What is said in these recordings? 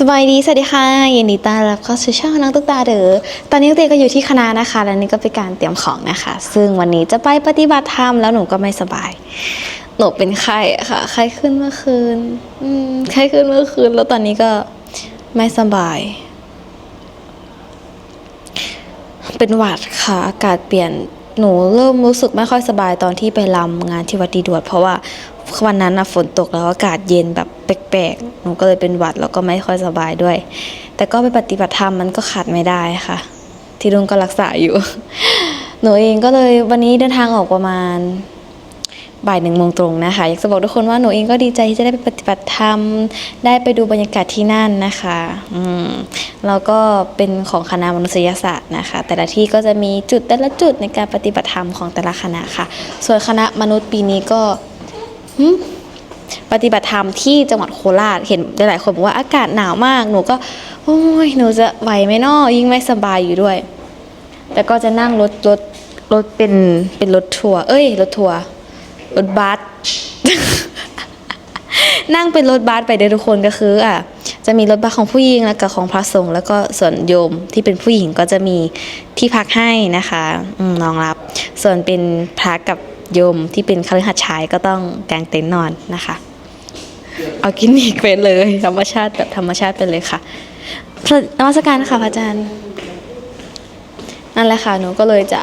สบายดี สวัสดีค่ะยินดีต้อนรับเข้าสู่ช่องน้องตุ๊กตาเด้อตอนนี้ตุ๊กตาก็อยู่ที่คณะนะคะ และนี่ก็เป็นการเตรียมของนะคะ ซึ่งวันนี้จะไปปฏิบัติธรรมแล้วหนูก็ไม่สบาย หนูเป็นไข้ค่ะ ไข้ขึ้นเมื่อคืน อืม ไข้ขึ้นเมื่อคืน แล้วตอนนี้ก็ไม่สบาย เป็นหวัดค่ะ อากาศเปลี่ยน หนูเริ่มรู้สึกไม่ค่อยสบายตอนที่ไปรำงานที่วัดดีดวด เพราะว่า วันนั้นนะฝนตกแล้วอากาศเย็นแบบแปลกๆ หนูก็เลยเป็นหวัดแล้วก็ไม่ค่อยสบายด้วย แต่ก็ไปปฏิบัติธรรมมันก็ขาดไม่ได้ค่ะ ที่ลุงก็รักษาอยู่ หนูเองก็เลยวันนี้เดินทางออกประมาณบ่ายหนึ่งโมงตรงนะคะ อยากจะบอกทุกคนว่าหนูเองก็ดีใจที่จะได้ไปปฏิบัติธรรม ได้ไปดูบรรยากาศที่นั่นนะคะอืมแล้วก็เป็นของคณะมนุษยศาสตร์นะคะ แต่ละที่ก็จะมีจุดแต่ละจุดในการปฏิบัติธรรมของแต่ละคณะค่ะ ส่วนคณะมนุษย์ปีนี้ก็ ปฏิบัติธรรมที่จังหวัดโคราชเห็นหลายๆคนบอกว่าอากาศหนาวมากหนูก็โอ้ยหนูจะไหวไหมนอยิ่งไม่สบายอยู่ด้วย แต่ก็จะนั่งรถรถรถเป็นเป็นรถทัวร์เอ้ย รถทัวร์รถบัสนั่งเป็นรถบัสไปเด้ทุกคนก็คืออะจะมีรถบัสของผู้หญิงแล้วก็ของพระสงฆ์แล้วก็ส่วนโยมที่เป็นผู้หญิงก็จะมีที่พักให้นะคะอืมรองรับ ส่วนเป็นพระกับ โยมที่เป็นคฤหัสถ์ชายก็ต้องกางเต็นท์นอนนะคะเอากินอีกไปเลยธรรมชาติแบบธรรมชาติไปเลยค่ะนวัสการค่ะพระอาจารย์ นั่นแหละค่ะหนูก็เลยจะ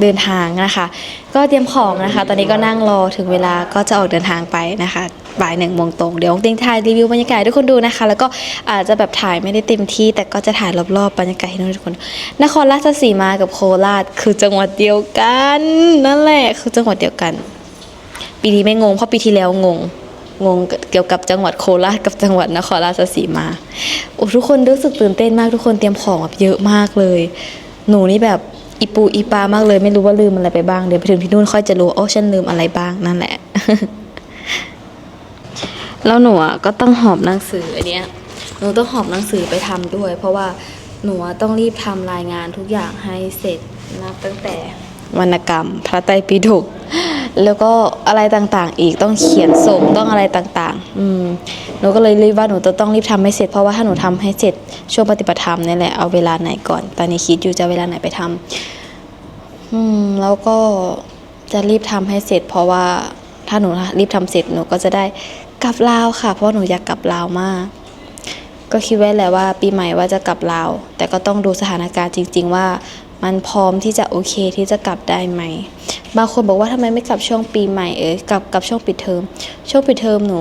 เดินทางนะคะ ก็เตรียมของนะคะ ตอนนี้ก็นั่งรอถึงเวลาก็จะออกเดินทางไปนะคะบ่ายหนึ่งโมงตรงเดี๋ยวองติงถ่ายรีวิวบรรยากาศให้ทุกคนดูนะคะ แล้วก็อาจจะแบบถ่ายไม่ได้เต็มที่ แต่ก็จะถ่ายรอบๆบรรยากาศให้ทุกคน นครราชสีมากับโคราชคือจังหวัดเดียวกัน นั่นแหละคือจังหวัดเดียวกัน ปีนี้ไม่งงเพราะปีที่แล้วงงงงเกี่ยวกับจังหวัดโคราชกับจังหวัดนครราชสีมาโอ้ทุกคนรู้สึกตื่นเต้นมากทุกคนเตรียมของแบบเยอะมากเลย หนูนี่แบบ อีปูอีปามากเลยไม่รู้ว่าลืมอะไรไปบ้างเดี๋ยวไปถึงที่นู่นค่อยจะรู้โอ้ฉันลืมอะไรบ้างนั่นแหละ แล้วหนูอะก็ต้องหอบหนังสืออันเนี้ยหนูต้องหอบหนังสือไปทำด้วย เพราะว่าหนูต้องรีบทำรายงานทุกอย่างให้เสร็จนับตั้งแต่วรรณกรรม พระไตรปิฎกแล้วก็อะไรต่างๆ อีกต้องเขียนส่งต้องอะไรต่างๆ อืมหนูก็เลยรีบว่าหนูจะต้องรีบทำให้เสร็จเพราะว่าถ้าหนูทำให้เสร็จช่วงปฏิบัติธรรมนี่แหละเอาเวลาไหนก่อน ตอนนี้คิดอยู่จะเวลาไหนไปทำอืม แล้วก็จะรีบทำให้เสร็จ เพราะว่าถ้าหนูรีบทำเสร็จหนูก็จะได้กลับลาวค่ะ เพราะหนูอยากกลับลาวมาก ก็คิดไว้แหละว่า ปีใหม่ว่าจะกลับลาว แต่ก็ต้องดูสถานการณ์จริง ๆ ว่า มันพร้อมที่จะโอเคที่จะกลับได้ไหม บางคนบอกว่าทำไมไม่กลับช่วงปีใหม่เอ้ยกลับกลับช่วงปิดเทอม ช่วงปิดเทอมหนู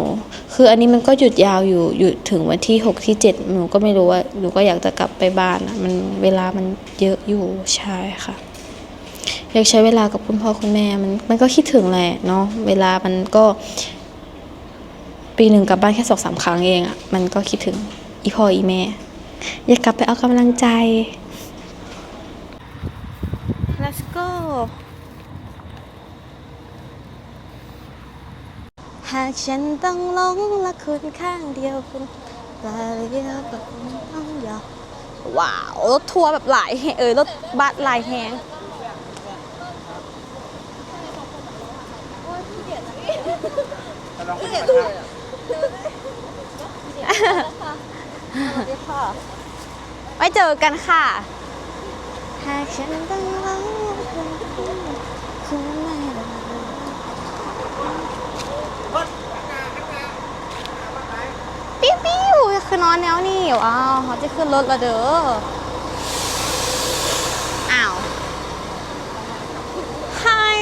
คืออันนี้มันก็หยุดยาวอยู่อยู่ถึงวันที่หกที่เจ็ดหนูก็ไม่รู้ว่าหนูก็อยากจะกลับไปบ้านมันเวลามันเยอะอยู่ใช่ค่ะอยากใช้เวลากับคุณพ่อคุณแม่มันมันก็คิดถึงแหละเนาะเวลามันก็ ปีหนึ่งกลับบ้านแค่สองสามครั้งเองอะ่ะมันก็คิดถึงอีพ่ออีแม่ อยากกลับไปเอากำลังใจ let's go หากฉันต้องหลงและคุณข้างเดียวคุณลาเดียกับคุณต้องยอมว้าว รถทัวร์แบบหลายแฮงเออรถบัสหลายแหงไว้เจอกันค่ะ หากฉันต้องร้องคุณไม่ปิ้วปิ้วคือนอนแนวนี่ว้าวเขาจะขึ้นรถล้วเด้ออ้าว Hi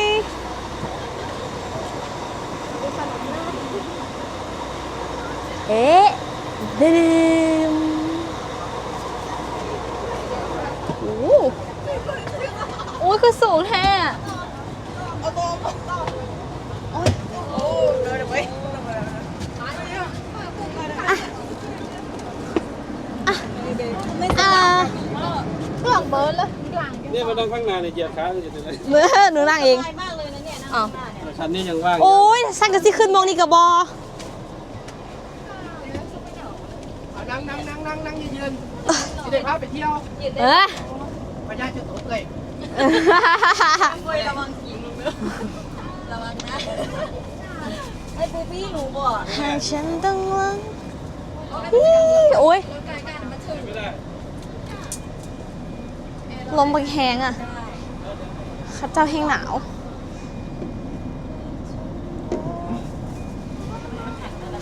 เอ๊ะเดึมโอ้โหโอ้ยคือสูงแท้อะหลัง เบิร์ดเลยเนี่ยมันต้องข้างหน้าเนี่ยเหยียบขาเลยจะเป็นไรเมื่อหนูนั่งเองอ๋อคันนี้ยังว่างอยู่โอ้ยฉันก็สิขึ้นมองนี่กับบอนั่งนั่งนั่งนั่งนั่งยืนๆที่ได้พาไปเที่ยวเออพญาจะตกเลยหากฉันต้องหวังอีโโอ้ย ไม่ได้ ลมบังแหงอะข้าเจ้าแห้งหนาว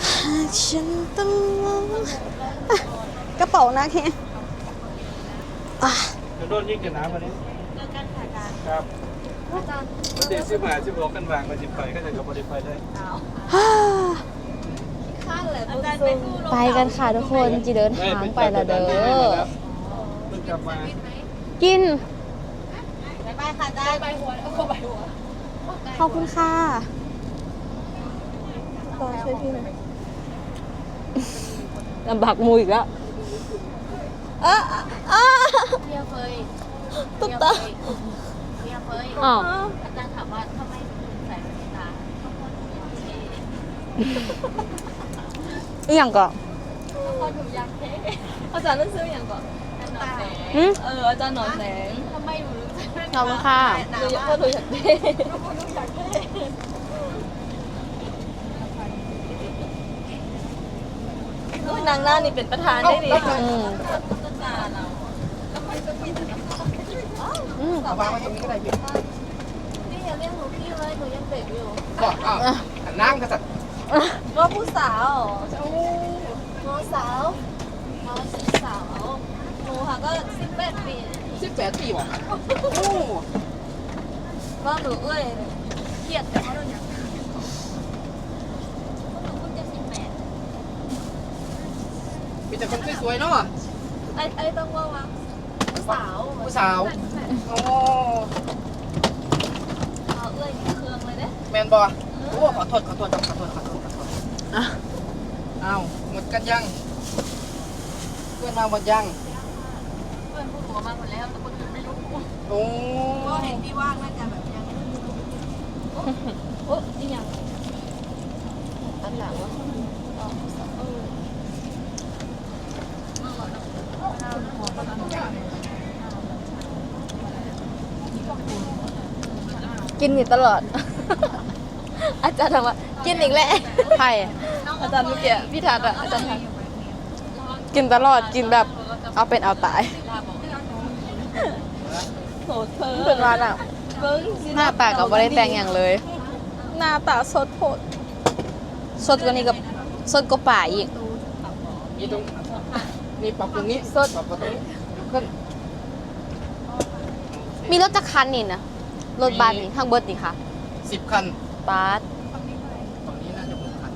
หากฉันต้องลงอะกระเป๋านักแฮงอะเดี๋ยวโดนยิงกันน้ำวันนี้ครับเด็กสิบหาสิบหกกันวางมาสิบไปก็จะกับบริไฟได้ฮ่าไปกันค่ะทุกคนจะเดินทางไปและเด้อ มันกลับมากินขอบคุณค่ะรอช่วยพี่หน่อยลำบากมูอีกแล้วอะอะเพียเคยตุ๊บตาเพียเคยอ้าวอาจารย์ถามว่าทำไมถึงใส่แว่นตาอีหยังก่อนพอหนูอยากเท่อาจารย์นั่นซื้ออย่างก่อน อาจารย์หนอนแสงหืมเอออาจารย์หนอนแสงทำไมหนูรู้จักแว่นขอบคุณค่ะ หนูอยากว่าหนูอยากเท่โอ้ยนางหน้านี่เป็นประธานได้ดิอืมอาจารย์เราอืมเอาวางไว้ตรงนี้ก็ได้พี่พี่อย่าเรียกหนูพี่เลยหนูยังเด็กอยู่บอกอ้าวนั่งกระสัดว่าผู้สาวมสาวมสิสาวห นูค่ะก็สิบแปดปีสิบแปดปีบอกโอ้ว่าหนูเอ้ยเครียดแต่เขาโดนอย่างหนูเพิ่งจะสิบแปดมีแต่คนสวยๆเนาะไอ้ไอ้ต้องว่าว่าผู้สาวผู้สาวโอ้เอาเอ้ยเครื่องเลยเด้แมนบอโอ้ขอโทษขอโทษครับขอโทษขอโทษขอโทษอ้าวหมดกันยังเพื่อนมาหมดยัง เพื่อนพวกหนูมาหมดแล้วแต่คนอื่นไม่รู้โอ้ก็เห็นที่ว่างน่าจะแบบยังโอ้ยยังอันหลังวะกินอยู่ตลอด อาจารย์ถามว่ากินอีกแล้วใครอาจารย์เมื่อกี้พี่ทัศน์อะอาจารย์ทัศน์กินตลอดกินแบบเอาเป็นเอาตาย โหเธอเป็นวันอะเบิ้งสิหน้าตากับไม่ได้แต่งอย่างเลย หน้าตาสดโผดสดกว่านี้กับสดกว่าป่าอีก นี่ตรงนี่ปรับตรงนี้สดปรับตรงนี้ขึ้นมีรถจักรคันนี่นะรถบัสนี่ทางเบิร์ดนี่ค่ะสิบคันบาสตรงนี้น่าจะหกคัน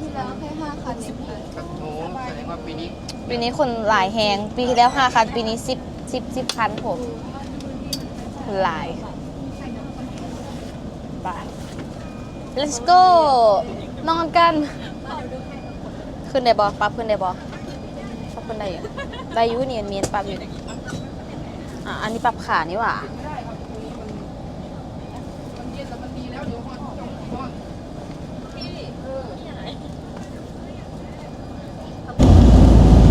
ที่แล้วแค่ห้าคันสิบครับโอ้แสดงว่าปีนี้ปีนี้คนหลายแหงปีที่แล้วห้าคันปีนี้สิบ สิบสิบคันผมหลายไป let's go นอนกัน ขึ้นได้บอปั๊บขึ้นได้บอปั๊บขึ้นได้อยู่ได้อยูเนียนเมียนปั๊บอยู่อะอันนี้ปรับขานี่หว่า มันเย็นแต่มันดีแล้วเดี๋ยวมันต้องร้อน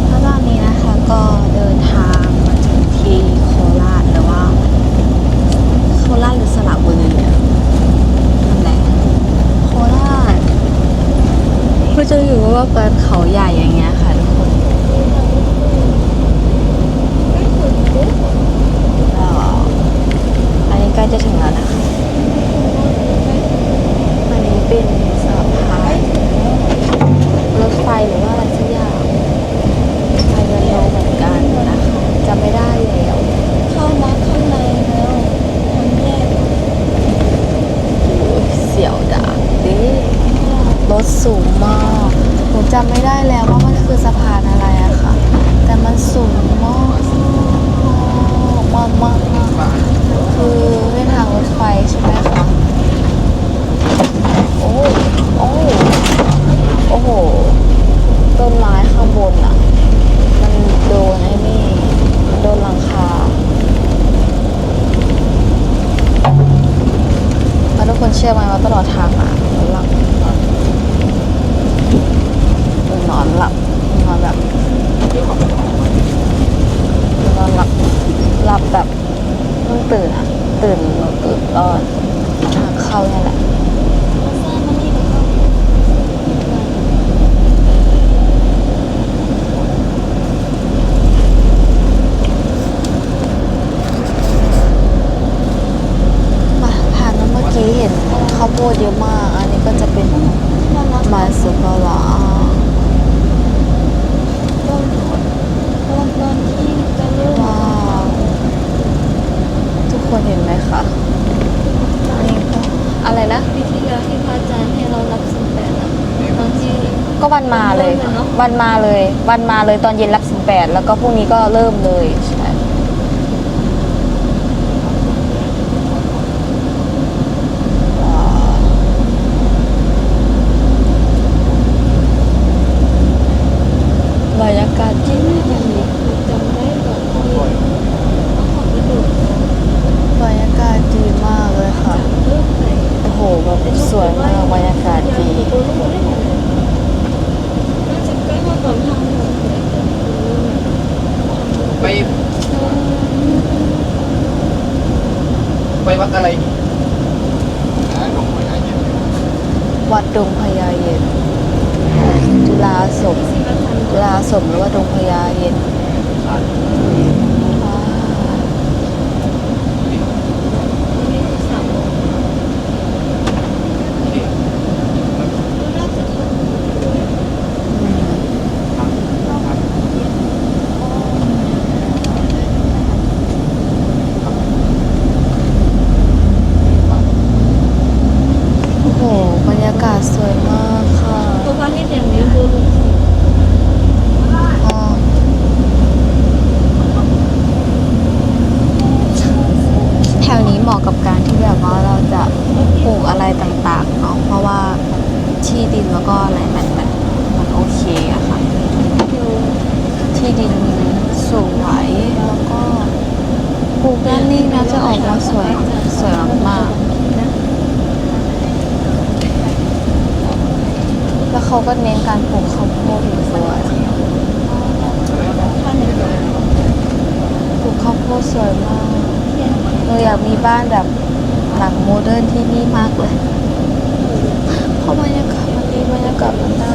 แล้วตอนนี้นะคะก็เดินทางมาถึงที่โคราชหรือว่า โคราชหรือสระบุรีอะนั่นแหละโคราชคือ จะอยู่ว่ากันเขาใหญ่อย่างเงี้ยค่ะทุกคนก็อันนี้ใกล้จะถึงแล้วนะคะอันนี้เป็นสะพานรถไฟหรือว่าอะไรสักอย่างไปเดินโลเหมือนกันนะคะจำไม่ได้แล้วเข้ามาข้างในแล้วคนแยกเสียวดาดิรถสูงมาก จำไม่ได้แล้วว่ามันคือสะพานอะไรอะค่ะ แต่มันสูงมากมากมากมากคือเส้นทางรถไฟใช่ไหมคะโอ้โอ้โอ้โห ต้นไม้ข้างบนอะมันโดนไอ้นี่มันโดนหลังคาแล้วทุกคนเชื่อไหมว่าตลอดทางอะหนูหลับหนูนอนหลับหนูนอนแบบหนูนอนหลับ หลับแบบเพิ่งตื่นอะ ตื่นหนูตื่นตอนทางเข้าเนี่ยแหละ ดเยอะมาก อันนี้ก็จะเป็นมันสุภาระต้นต้นต้นที่จะเริ่มว้าวทุกคนเห็นไหมคะนี่ก็อะไรนะปีที่แล้วที่พระอาจารย์ให้เรารับสินแปดอะตอนที่ ก็วันมาเลยเริ่มเลยเนอะวันมาเลย วันมาเลยตอนเย็นรับสิบแปดแล้วก็พรุ่งนี้ก็เริ่มเลยใช่ บรรยากาศที่นี่ จำได้ก่อนที่ต้องขอบกระดูก บรรยากาศดีมากเลยค่ะ เริ่มใส่ โอ้โหแบบสวยมากบรรยากาศดี น่าจะใกล้ว่าตอนทำเลย ไป ไปวัดอะไร วั ดดงพญาเย็น จุฬาสมจุฬาสมหรือว่าดงพญาเย็นว้าวโอ้โห บรรยากาศสวยมากค่ะเพราะว่านี่อย่างนี้คืออ๋อแถวนี้เหมาะกับการที่แบบว่าเราจะปลูกอะไรต่างๆเนาะเพราะว่าที่ดินแล้วก็อะไรมันมันมันโอเคอะค่ะที่ดินสวยแล้วก็ปลูกด้านนี้นะจะออกมาสวยสวยมากๆ เขาก็เน้นการปลูกข้าวโพดอยู่สวยปลูกข้าวโพดสวยมากเราอยากมีบ้านแบบหลังโมเดิร์นที่นี่มากเลยเพราะบรรยากาศมันดีบรรยากาศมันน่า